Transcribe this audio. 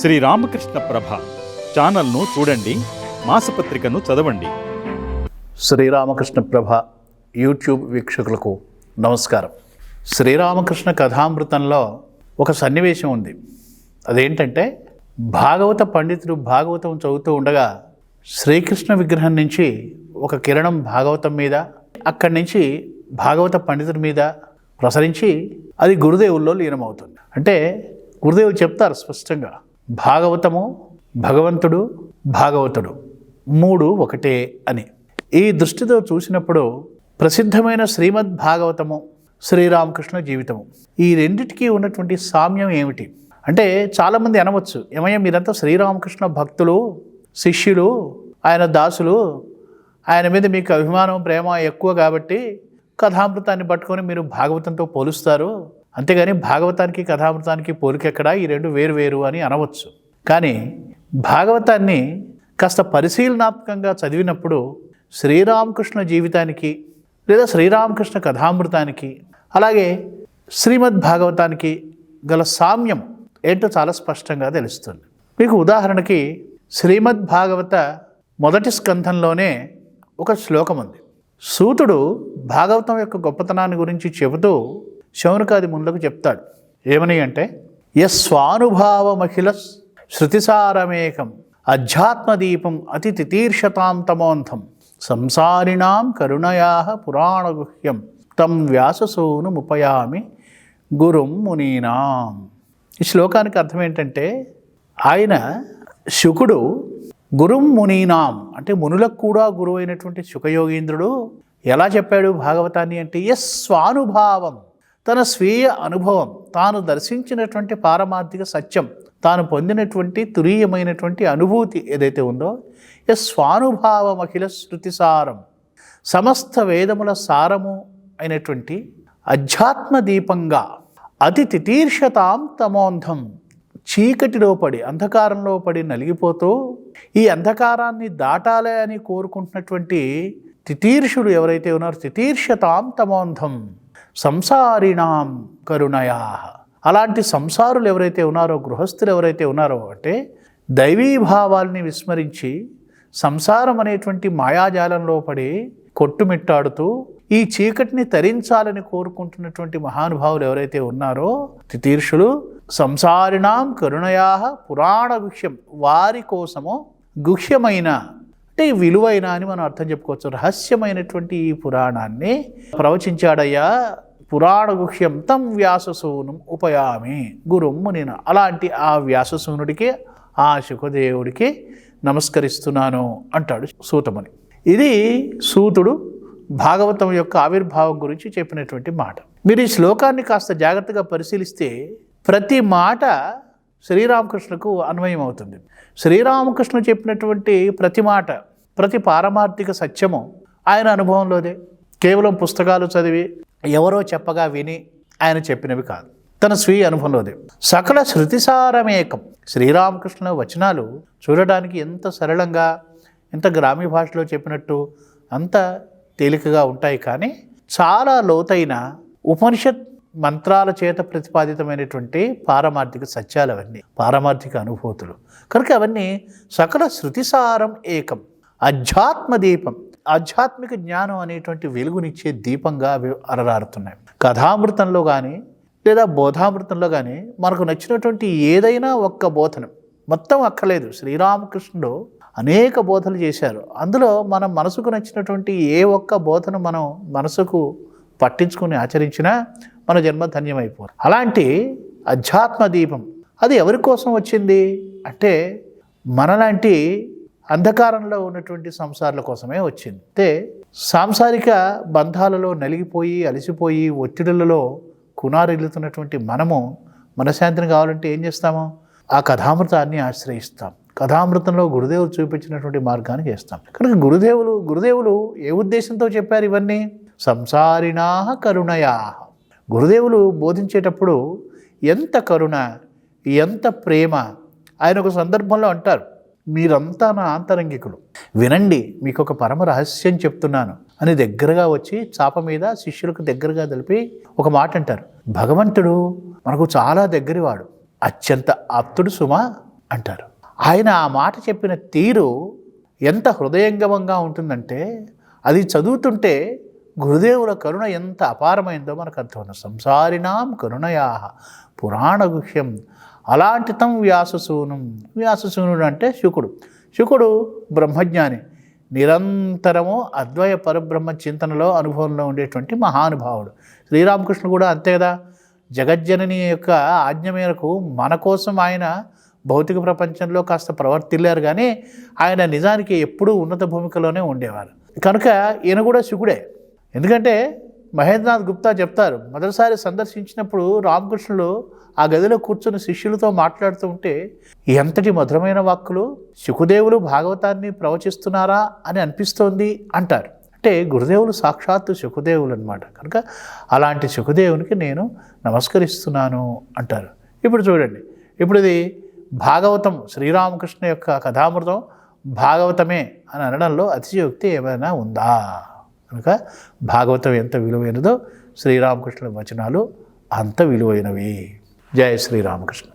శ్రీ రామకృష్ణ ప్రభ ఛానల్ను చూడండి మాసపత్రికను చదవండి. శ్రీరామకృష్ణ ప్రభ యూట్యూబ్ వీక్షకులకు నమస్కారం. శ్రీరామకృష్ణ కథామృతంలో ఒక సన్నివేశం ఉంది. అదేంటంటే భాగవత పండితుడు భాగవతం చదువుతూ ఉండగా శ్రీకృష్ణ విగ్రహం నుంచి ఒక కిరణం భాగవతం మీద అక్కడి నుంచి భాగవత పండితుడి మీద ప్రసరించి అది గురుదేవుల్లో లీనమవుతుంది. అంటే గురుదేవులు చెప్తారు స్పష్టంగా భాగవతము భగవంతుడు భాగవతుడు. మూడు ఒకటే అని. ఈ దృష్టితో చూసినప్పుడు ప్రసిద్ధమైన శ్రీమద్ భాగవతము శ్రీరామకృష్ణ జీవితము. ఈ రెండిటికీ ఉన్నటువంటి సామ్యం ఏమిటి? అంటే చాలామంది అనవచ్చు ఏమయ్యా మీరంతా శ్రీరామకృష్ణ భక్తులు శిష్యులు ఆయన దాసులు ఆయన మీద మీకు అభిమానం ప్రేమ ఎక్కువ కాబట్టి కథామృతాన్ని పట్టుకొని మీరు భాగవతంతో పోలుస్తారు. అంతేగాని భాగవతానికి కథామృతానికి పోలికెక్కడా ఈ రెండు వేరు వేరు అని అనవచ్చు. కానీ భాగవతాన్ని కాస్త పరిశీలనాత్మకంగా చదివినప్పుడు శ్రీరామకృష్ణ జీవితానికి లేదా శ్రీరామకృష్ణ కథామృతానికి అలాగే శ్రీమద్ భాగవతానికి గల సామ్యం ఏంటో చాలా స్పష్టంగా తెలుస్తుంది. మీకు ఉదాహరణకి శ్రీమద్ భాగవత మొదటి స్కంధంలోనే ఒక శ్లోకం ఉంది సూతుడు భాగవతం యొక్క గొప్పతనాన్ని గురించి చెబుతూ శౌనకాది మునులకు చెప్తాడు. ఏమని అంటే యస్వానుభావమఖిల శృతిసారమేకం అధ్యాత్మదీపం అతి తితీర్షతాం తమోంతం సంసారిణాం కరుణయా పురాణగుహ్యం తం వ్యాససూనుముపయామి గురుం మునీనాం. ఈ శ్లోకానికి అర్థం ఏంటంటే ఆయన శుకుడు గురుం మునీనాం అంటే మునులకు కూడా గురువైనటువంటి అయినటువంటి శుకయోగీంద్రుడు ఎలా చెప్పాడు భాగవతాన్ని అంటే ఎస్ స్వానుభావం. తన స్వీయ అనుభవం తాను దర్శించినటువంటి పారమార్థిక సత్యం తాను పొందినటువంటి తురీయమైనటువంటి అనుభూతి ఏదైతే ఉందో ఎస్ స్వానుభావం అఖిల శృతిసారం సమస్త వేదముల సారము అయినటువంటి అధ్యాత్మ దీపంగా అతి తితీర్షతాం తమోంధం చీకటిలో పడి అంధకారంలో పడి నలిగిపోతూ ఈ అంధకారాన్ని దాటాలి అని కోరుకుంటున్నటువంటి తితీర్షుడు ఎవరైతే ఉన్నారో తితీర్షతాం తమోంధం. సంసారిణాం కరుణయా. అలాంటి సంసారులు ఎవరైతే ఉన్నారో గృహస్థులు ఎవరైతే ఉన్నారో అంటే దైవీభావాల్ని విస్మరించి సంసారం అనేటువంటి మాయాజాలంలో పడి కొట్టుమిట్టాడుతూ ఈ చీకటిని తరించాలని కోరుకుంటున్నటువంటి మహానుభావులు ఎవరైతే ఉన్నారో తితీర్షులు సంసారిణాం కరుణయా పురాణ గుహ్యం వారి కోసము గుహ్యమైన అంటే విలువైన అని మనం అర్థం చెప్పుకోవచ్చు. రహస్యమైనటువంటి ఈ పురాణాన్ని ప్రవచించాడయ్యా పురాణ గుహ్యం తం వ్యాససూనం ఉపయామి గురుం నేను అలాంటి ఆ వ్యాససూనుడికి ఆ శుకదేవుడికి నమస్కరిస్తున్నాను అంటాడు సూతముని. ఇది సూతుడు భాగవతం యొక్క ఆవిర్భావం గురించి చెప్పినటువంటి మాట. మీరు ఈ శ్లోకాన్ని కాస్త జాగ్రత్తగా పరిశీలిస్తే ప్రతి మాట శ్రీరామకృష్ణకు అన్వయం అవుతుంది శ్రీరామకృష్ణ చెప్పినటువంటి ప్రతి మాట ప్రతి పారమార్థిక సత్యము ఆయన అనుభవంలోదే. కేవలం పుస్తకాలు చదివి ఎవరో చెప్పగా విని ఆయన చెప్పినవి కాదు. తన స్వీయ అనుభవంలోదే. సకల శృతిసారమేకం శ్రీరామకృష్ణ వచనాలు చూడడానికి ఎంత సరళంగా ఎంత గ్రామీణ భాషలో చెప్పినట్టు అంత తేలికగా ఉంటాయి కానీ చాలా లోతైన ఉపనిషత్ మంత్రాల చేత ప్రతిపాదితమైనటువంటి పారమార్థిక సత్యాలు అవన్నీ పారమార్థిక అనుభూతులు. కనుక అవన్నీ సకల శృతిసారం ఏకం అధ్యాత్మ దీపం ఆధ్యాత్మిక జ్ఞానం అనేటువంటి వెలుగునిచ్చే దీపంగా అవి అరరారుతున్నాయి కథామృతంలో కానీ లేదా బోధామృతంలో కానీ మనకు నచ్చినటువంటి ఏదైనా ఒక్క బోధనం మొత్తం అక్కలేదు శ్రీరామకృష్ణుడు అనేక బోధలు చేశారు. అందులో మన మనసుకు నచ్చినటువంటి ఏ ఒక్క బోధన మనం మనసుకు పట్టించుకుని ఆచరించినా మన జన్మ ధన్యమైపోరు. అలాంటి అధ్యాత్మ దీపం అది ఎవరి కోసం వచ్చింది? అంటే మనలాంటి అంధకారంలో ఉన్నటువంటి సంసారాల కోసమే వచ్చింది. అంటే సాంసారిక బంధాలలో నలిగిపోయి అలసిపోయి ఒత్తిడులలో కునారిల్లుతున్నటువంటి మనము మనశాంతిని కావాలంటే ఏం చేస్తాము? ఆ కథామృతాన్ని ఆశ్రయిస్తాం. కథామృతంలో గురుదేవులు చూపించినటువంటి మార్గాన్ని చేస్తాం. కనుక గురుదేవులు గురుదేవులు ఏ ఉద్దేశంతో చెప్పారు ఇవన్నీ? సంసారిణా కరుణయా. గురుదేవులు బోధించేటప్పుడు ఎంత కరుణ ఎంత ప్రేమ ఆయన ఒక సందర్భంలో అంటారు మీరంతా నా ఆంతరంగికులు వినండి మీకు ఒక పరమ రహస్యం చెప్తున్నాను. అని దగ్గరగా వచ్చి చాప మీద శిష్యులకు దగ్గరగా తెలిపి ఒక మాట అంటారు భగవంతుడు మనకు చాలా దగ్గరివాడు అత్యంత ఆప్తుడు సుమ అంటారు. ఆయన ఆ మాట చెప్పిన తీరు ఎంత హృదయంగమంగా ఉంటుందంటే అది చదువుతుంటే గురుదేవుల కరుణ ఎంత అపారమైందో మనకు అర్థమవుతుంది. సంసారినాం కరుణయా పురాణగుహ్యం అలాంటి తం వ్యాససూనం. వ్యాససూనుడు అంటే శుకుడు. శుకుడు బ్రహ్మజ్ఞాని. నిరంతరము అద్వయ పరబ్రహ్మ చింతనలో అనుభవంలో ఉండేటువంటి మహానుభావుడు. శ్రీరామకృష్ణుడు కూడా అంతే కదా. జగజ్జనని యొక్క ఆజ్ఞ మేరకు మన కోసం ఆయన భౌతిక ప్రపంచంలో కాస్త ప్రవర్తిల్లారు కానీ ఆయన నిజానికి ఎప్పుడూ ఉన్నత భూమికలోనే ఉండేవారు. కనుక ఈయన కూడా శుకుడే. ఎందుకంటే మహేంద్రనాథ్ గుప్తా చెప్తారు మొదటిసారి సందర్శించినప్పుడు రామకృష్ణులు ఆ గదిలో కూర్చుని శిష్యులతో మాట్లాడుతూ ఉంటే ఎంతటి మధురమైన వాక్కులు శుకుదేవులు భాగవతాన్ని ప్రవచిస్తున్నారా? అని అనిపిస్తోంది అంటారు. అంటే గురుదేవులు సాక్షాత్తు శుకుదేవులు అనమాట కనుక అలాంటి శుకుదేవునికి నేను నమస్కరిస్తున్నాను అంటారు. ఇప్పుడు చూడండి. ఇప్పుడు ఇది భాగవతం శ్రీరామకృష్ణ యొక్క కథామృతం భాగవతమే అని అనడంలో అతిశయోక్తి ఏమైనా ఉందా? కనుక భాగవతం ఎంత విలువైనదో శ్రీరామకృష్ణుల వచనాలు అంత విలువైనవి. జయ శ్రీరామకృష్ణ.